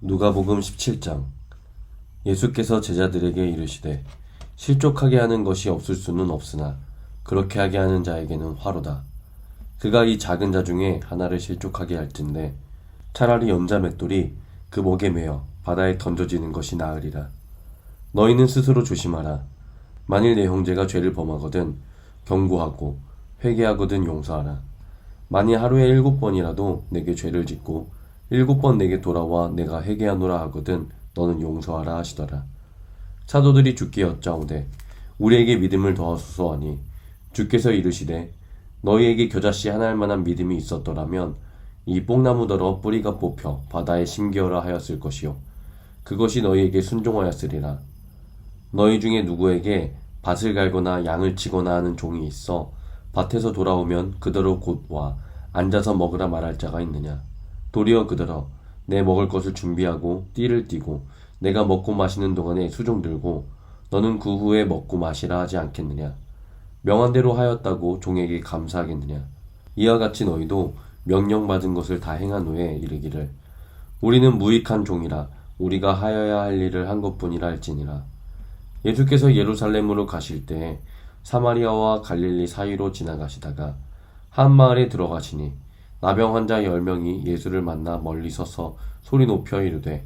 누가복음 17장 예수께서 제자들에게 이르시되 실족하게 하는 것이 없을 수는 없으나 그렇게 하게 하는 자에게는 화로다. 그가 이 작은 자 중에 하나를 실족하게 할진대 차라리 연자 맷돌이 그 목에 매어 바다에 던져지는 것이 나으리라. 너희는 스스로 조심하라. 만일 내 형제가 죄를 범하거든 경고하고 회개하거든 용서하라. 만일 하루에 일곱 번이라도 내게 죄를 짓고 일곱 번 내게 돌아와 내가 회개하노라 하거든 너는 용서하라 하시더라. 사도들이 주께 여짜오되 우리에게 믿음을 더하소서 하니 주께서 이르시되 너희에게 겨자씨 하나할 만한 믿음이 있었더라면 이 뽕나무더러 뿌리가 뽑혀 바다에 심겨라 하였을 것이요 그것이 너희에게 순종하였으리라. 너희 중에 누구에게 밭을 갈거나 양을 치거나 하는 종이 있어 밭에서 돌아오면 그대로 곧 와 앉아서 먹으라 말할 자가 있느냐 도리어 그대로 내 먹을 것을 준비하고 띠를 띠고 내가 먹고 마시는 동안에 수종 들고 너는 그 후에 먹고 마시라 하지 않겠느냐? 명한대로 하였다고 종에게 감사하겠느냐? 이와 같이 너희도 명령받은 것을 다 행한 후에 이르기를 우리는 무익한 종이라 우리가 하여야 할 일을 한 것뿐이라 할지니라. 예수께서 예루살렘으로 가실 때 사마리아와 갈릴리 사이로 지나가시다가 한 마을에 들어가시니 나병 환자 열 명이 예수를 만나 멀리 서서 소리 높여 이르되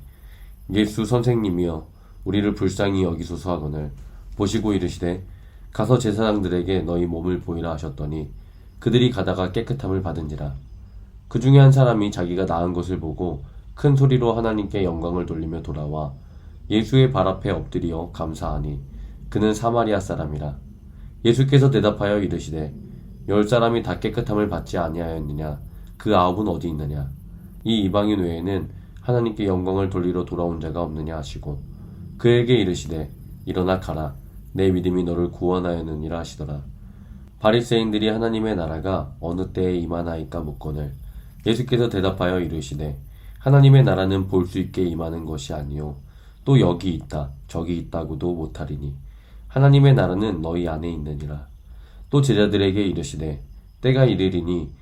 예수 선생님이여 우리를 불쌍히 여기소서 하거늘 보시고 이르시되 가서 제사장들에게 너희 몸을 보이라 하셨더니 그들이 가다가 깨끗함을 받은지라. 그 중에 한 사람이 자기가 나은 것을 보고 큰 소리로 하나님께 영광을 돌리며 돌아와 예수의 발 앞에 엎드려 감사하니 그는 사마리아 사람이라. 예수께서 대답하여 이르시되 열 사람이 다 깨끗함을 받지 아니하였느냐 그 아홉은 어디 있느냐? 이 이방인 외에는 하나님께 영광을 돌리러 돌아온 자가 없느냐 하시고 그에게 이르시되 일어나 가라. 내 믿음이 너를 구원하였느니라 하시더라. 바리새인들이 하나님의 나라가 어느 때에 임하나이까 묻거늘 예수께서 대답하여 이르시되 하나님의 나라는 볼 수 있게 임하는 것이 아니요. 또 여기 있다 저기 있다고도 못하리니 하나님의 나라는 너희 안에 있느니라. 또 제자들에게 이르시되 때가 이르리니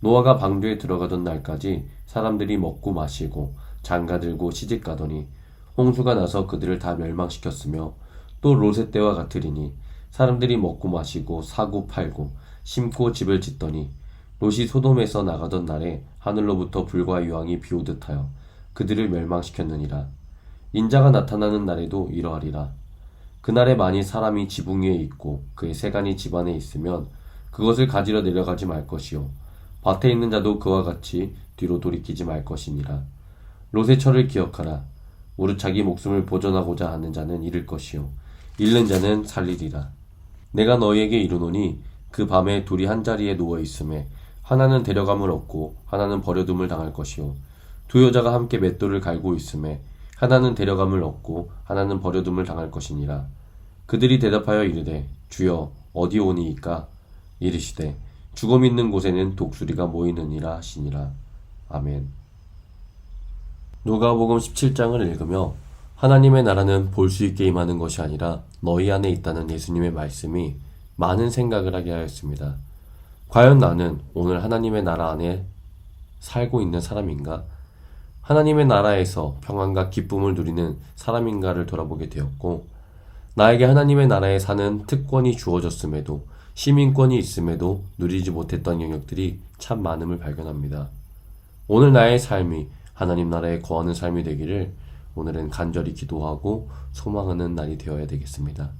노아가 방주에 들어가던 날까지 사람들이 먹고 마시고 장가 들고 시집 가더니 홍수가 나서 그들을 다 멸망시켰으며 또 롯의 때와 같으리니 사람들이 먹고 마시고 사고 팔고 심고 집을 짓더니 롯이 소돔에서 나가던 날에 하늘로부터 불과 유황이 비오듯 하여 그들을 멸망시켰느니라. 인자가 나타나는 날에도 이러하리라. 그날에 만일 사람이 지붕 위에 있고 그의 세간이 집안에 있으면 그것을 가지러 내려가지 말 것이요 밭에 있는 자도 그와 같이 뒤로 돌이키지 말 것이니라. 롯의 철을 기억하라. 오르 자기 목숨을 보존하고자 하는 자는 잃을 것이요 잃는 자는 살리리라. 내가 너희에게 이르노니 그 밤에 둘이 한 자리에 누워 있음에 하나는 데려감을 얻고 하나는 버려둠을 당할 것이요 두 여자가 함께 맷돌을 갈고 있음에 하나는 데려감을 얻고 하나는 버려둠을 당할 것이니라. 그들이 대답하여 이르되 주여 어디 오니이까 이르시되 죽음 있는 곳에는 독수리가 모이느니라 하시니라. 아멘. 누가복음 17장을 읽으며 하나님의 나라는 볼 수 있게 임하는 것이 아니라 너희 안에 있다는 예수님의 말씀이 많은 생각을 하게 하였습니다. 과연 나는 오늘 하나님의 나라 안에 살고 있는 사람인가? 하나님의 나라에서 평안과 기쁨을 누리는 사람인가를 돌아보게 되었고, 나에게 하나님의 나라에 사는 특권이 주어졌음에도 시민권이 있음에도 누리지 못했던 영역들이 참 많음을 발견합니다. 오늘 나의 삶이 하나님 나라에 거하는 삶이 되기를 오늘은 간절히 기도하고 소망하는 날이 되어야 되겠습니다.